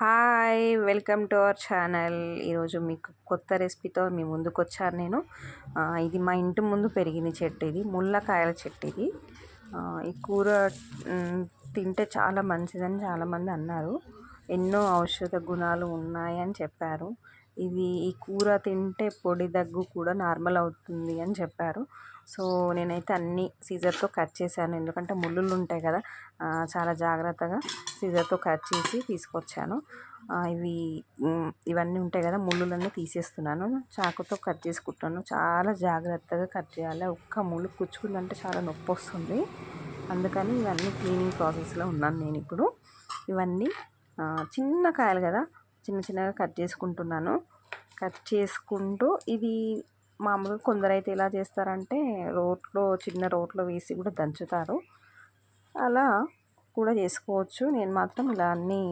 Hi welcome to our channel. ఈరోజు మీకు కొత్త రెసిపీతో మీ ముందుకు వచ్చాను నేను ఇది మా ఇంటి ముందు పెరిగిన చెట్టు ఇది ముళ్ళకాయల చెట్టు ఇది. ఈ కూర తింటే చాలా మంచిదని చాలామంది అన్నారు. ఎన్నో ఔషధ గుణాలు ఉన్నాయని చెప్పారు. ఇది ఈ కూర తింటే పొడి దగ్గు కూడా నార్మల్ అవుతుంది అని చెప్పారు. సో నేనైతే అన్ని సీజర్తో కట్ చేశాను. ఎందుకంటే ముళ్ళులు ఉంటాయి కదా చాలా జాగ్రత్తగా సీజర్తో కట్ చేసి తీసుకొచ్చాను. ఇవి ఇవన్నీ ఉంటాయి కదా ముళ్ళులన్నీ తీసేస్తున్నాను. చాకుతో కట్ చేసుకుంటాను చాలా జాగ్రత్తగా కట్ చేయాలి. ఒక్క ముళ్ళు కుచ్చుకుందంటే చాలా నొప్పి వస్తుంది. అందుకని ఇవన్నీ క్లీనింగ్ ప్రాసెస్లో ఉన్నాను నేను ఇప్పుడు. ఇవన్నీ చిన్న కాయలు కదా చిన్న చిన్నగా కట్ చేసుకుంటున్నాను. కట్ చేసుకుంటూ ఇది మామూలుగా కొందరైతే ఎలా చేస్తారంటే రోట్లో చిన్న రోట్లో వేసి కూడా దంచుతారు. అలా కూడా చేసుకోవచ్చు. నేను మాత్రం ఇలా అన్నీ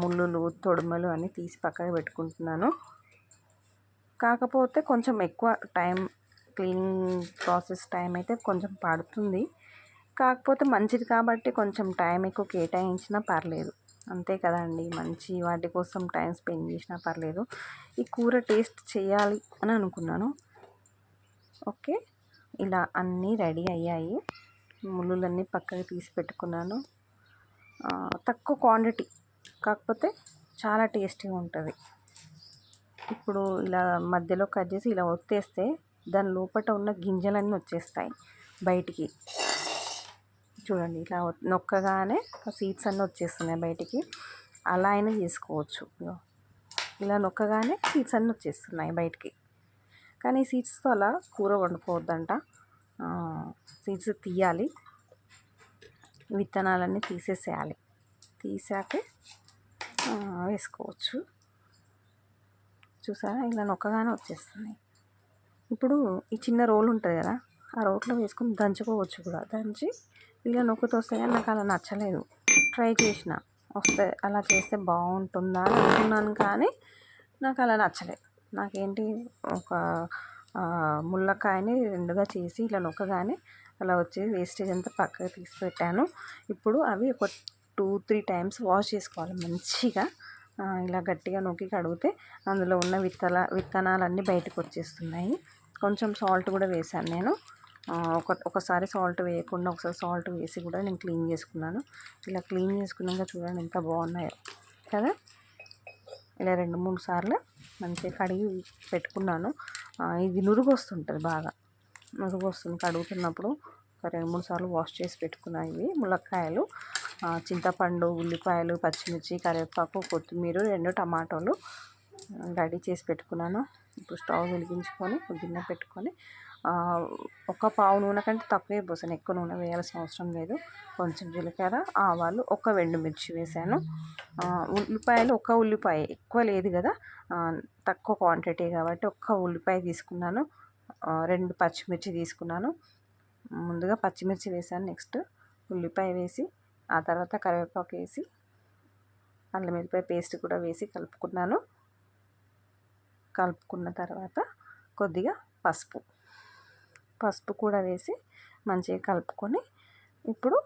ముళ్ళులు తొడుమలు అన్నీ తీసి పక్కన పెట్టుకుంటున్నాను. కాకపోతే కొంచెం ఎక్కువ టైం క్లీనింగ్ ప్రాసెస్ టైం అయితే కొంచెం పడుతుంది. కాకపోతే మంచిది కాబట్టి కొంచెం టైం ఎక్కువ కేటాయించినా పర్లేదు. అంతే కదండి. మంచి వాటి కోసం టైం స్పెండ్ చేసినా పర్లేదు. ఈ కూర టేస్ట్ చేయాలి అని అనుకున్నాను. ఓకే. ఇలా అన్నీ రెడీ అయ్యాయి. ముళ్ళులన్నీ పక్కకి తీసి పెట్టుకున్నాను. తక్కువ క్వాంటిటీ కాకపోతే చాలా టేస్టీగా ఉంటుంది. ఇప్పుడు ఇలా మధ్యలో కట్ చేసి ఇలా ఒత్తేస్తే దాని లోపల ఉన్న గింజలన్నీ వచ్చేస్తాయి బయటికి. చూడండి ఇలా నొక్కగానే సీడ్స్ అన్నీ వచ్చేస్తున్నాయి బయటికి. అలా అయినా చేసుకోవచ్చు. ఇలా నొక్కగానే సీడ్స్ అన్నీ వచ్చేస్తున్నాయి బయటికి. కానీ సీడ్స్తో అలా కూర వండుకోవద్దంట. సీడ్స్ తీయాలి. విత్తనాలన్నీ తీసేసేయాలి. తీసాకే వేసుకోవచ్చు. చూసారా? ఇలా నొక్కగానే వచ్చేస్తున్నాయి. ఇప్పుడు ఈ చిన్న రోల్ ఉంటుంది కదా ఆ రోట్లో వేసుకొని దంచుకోవచ్చు కూడా. దంచి ఇలా నొక్కుతూ వస్తాయని కానీ నాకు అలా నచ్చలేదు. ట్రై చేసిన. వస్తే అలా చేస్తే బాగుంటుందా అని అనుకున్నాను కానీ నాకు అలా నచ్చలేదు. నాకేంటి ఒక ముల్లకాయని ముళ్ళకాయని రెండుగా చేసి ఇలా నొక్కగానే అలా వచ్చి వేస్టేజ్ అంతా పక్కకు తీసి పెట్టాను. ఇప్పుడు అవి ఒక టూ త్రీ టైమ్స్ వాష్ చేసుకోవాలి మంచిగా. ఇలా గట్టిగా నొక్కి కడిగితే అందులో ఉన్న విత్తల విత్తనాలన్నీ బయటకు వచ్చేస్తున్నాయి. కొంచెం సాల్ట్ కూడా వేశాను నేను. ఒక ఒకసారి సాల్ట్ వేయకుండా ఒకసారి సాల్ట్ వేసి కూడా నేను క్లీన్ చేసుకున్నాను. ఇలా క్లీన్ చేసుకున్నాక చూడండి ఎంత బాగున్నాయో. కదా? ఇలా రెండు మూడు సార్లు మంచిగా కడిగి పెట్టుకున్నాను. ఇది నురుగు వస్తుంటుంది బాగా. నురుగు వస్తుంది కడుగుతున్నప్పుడు ఒక రెండు మూడు సార్లు వాష్ చేసి పెట్టుకున్నాను ఇవి. ములక్కాయలు చింతపండు ఉల్లిపాయలు పచ్చిమిర్చి కరివేపాకు కొత్తిమీర రెండు టమాటోలు రెడీ చేసి పెట్టుకున్నాను. ఇప్పుడు స్టవ్ వెలిగించుకొని గిన్నె పెట్టుకొని ఒక పావు నూనె కంటే తక్కువే పోసాను. ఎక్కువ నూనె వేయాల్సిన అవసరం లేదు. కొంచెం జీలకర్ర ఆవాలు ఒక మిర్చి వేసాను. ఉల్లిపాయలు ఒక ఉల్లిపాయ ఎక్కువ లేదు కదా. తక్కువ క్వాంటిటీ కాబట్టి ఒక్క ఉల్లిపాయ తీసుకున్నాను. రెండు పచ్చిమిర్చి తీసుకున్నాను. ముందుగా పచ్చిమిర్చి వేసాను నెక్స్ట్. ఉల్లిపాయ వేసి ఆ తర్వాత కరివేపాకు వేసి అల్లం వెల్లిపాయ పేస్ట్ కూడా వేసి కలుపుకున్నాను. కలుపుకున్న తర్వాత కొద్దిగా పసుపు. పసుపు కూడా వేసి మంచిగా కలుపుకొని ఇప్పుడు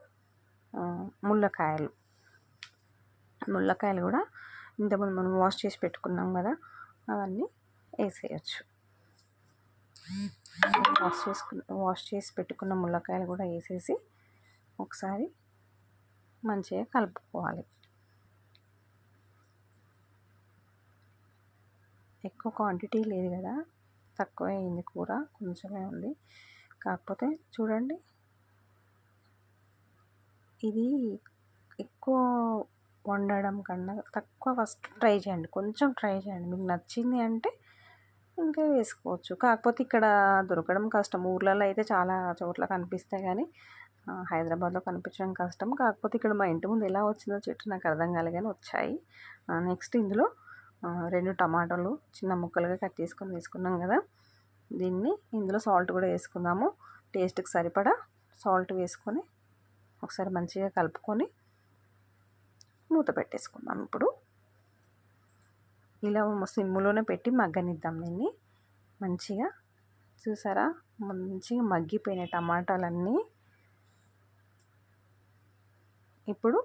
ముల్లకాయలు. ముళ్ళకాయలు ముళ్ళకాయలు కూడా ఇంతకుముందు మనం వాష్ చేసి పెట్టుకున్నాం కదా అవన్నీ వేసేయచ్చు. వాష్ చేసుకున్న వాష్ చేసి పెట్టుకున్న ముళ్ళకాయలు కూడా వేసేసి ఒకసారి మంచిగా కలుపుకోవాలి. ఎక్కువ క్వాంటిటీ లేదు కదా. తక్కువే అయింది కూర కొంచెమే ఉంది. కాకపోతే చూడండి. ఇది ఎక్కువ వండడం కన్నా తక్కువ ఫస్ట్ ట్రై చేయండి. కొంచెం ట్రై చేయండి. మీకు నచ్చింది అంటే ఇంకా వేసుకోవచ్చు. కాకపోతే ఇక్కడ దొరకడం కష్టం. ఊర్లలో అయితే చాలా చోట్ల కనిపిస్తాయి కానీ హైదరాబాద్లో కనిపించడం కష్టం. కాకపోతే ఇక్కడ మా ఇంటి ముందు ఎలా వచ్చిందో చెట్టు నాకు అర్థం కాలే కానీ వచ్చాయి. నెక్స్ట్ ఇందులో రెండు టమాటాలు చిన్న ముక్కలుగా కట్ చేసుకొని వేసుకున్నాం కదా. దీన్ని ఇందులో సాల్ట్ కూడా వేసుకుందాము. టేస్ట్కి సరిపడా సాల్ట్ వేసుకొని ఒకసారి మంచిగా కలుపుకొని మూత పెట్టేసుకుందాం ఇప్పుడు. ఇలా సిమ్లోనే పెట్టి మగ్గనిద్దాం దీన్ని. మంచిగా చూసారా? మంచిగా మగ్గిపోయిన టమాటాలన్నీ. ఇప్పుడు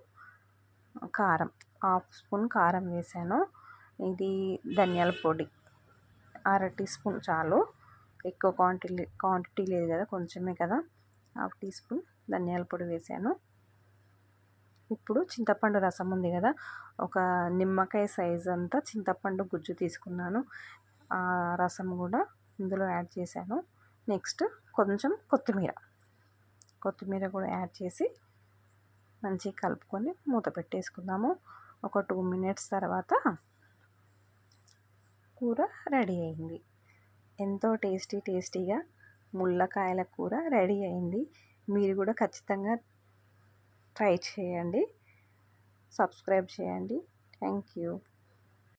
కారం హాఫ్ స్పూన్ కారం వేసాను. ఇది ధనియాల పొడి. అర టీ స్పూన్ చాలు. ఎక్కువ క్వాంటిటీ క్వాంటిటీ లేదు కదా కొంచెమే కదా. హాఫ్ టీ స్పూన్ ధనియాల పొడి వేసాను. ఇప్పుడు చింతపండు రసం ఉంది కదా ఒక నిమ్మకాయ సైజ్ అంతా చింతపండు గుజ్జు తీసుకున్నాను. ఆ రసం కూడా ఇందులో యాడ్ చేశాను. నెక్స్ట్ కొంచెం కొత్తిమీర. కొత్తిమీర కూడా యాడ్ చేసి మంచిగా కలుపుకొని మూత పెట్టేసుకుందాము. ఒక టూ మినిట్స్ తర్వాత కూర రెడీ అయింది. ఎంతో టేస్టీ టేస్టీగా ముళ్ళకాయల కూర రెడీ అయింది. మీరు కూడా ఖచ్చితంగా ట్రై చేయండి. సబ్స్క్రైబ్ చేయండి. Thank you.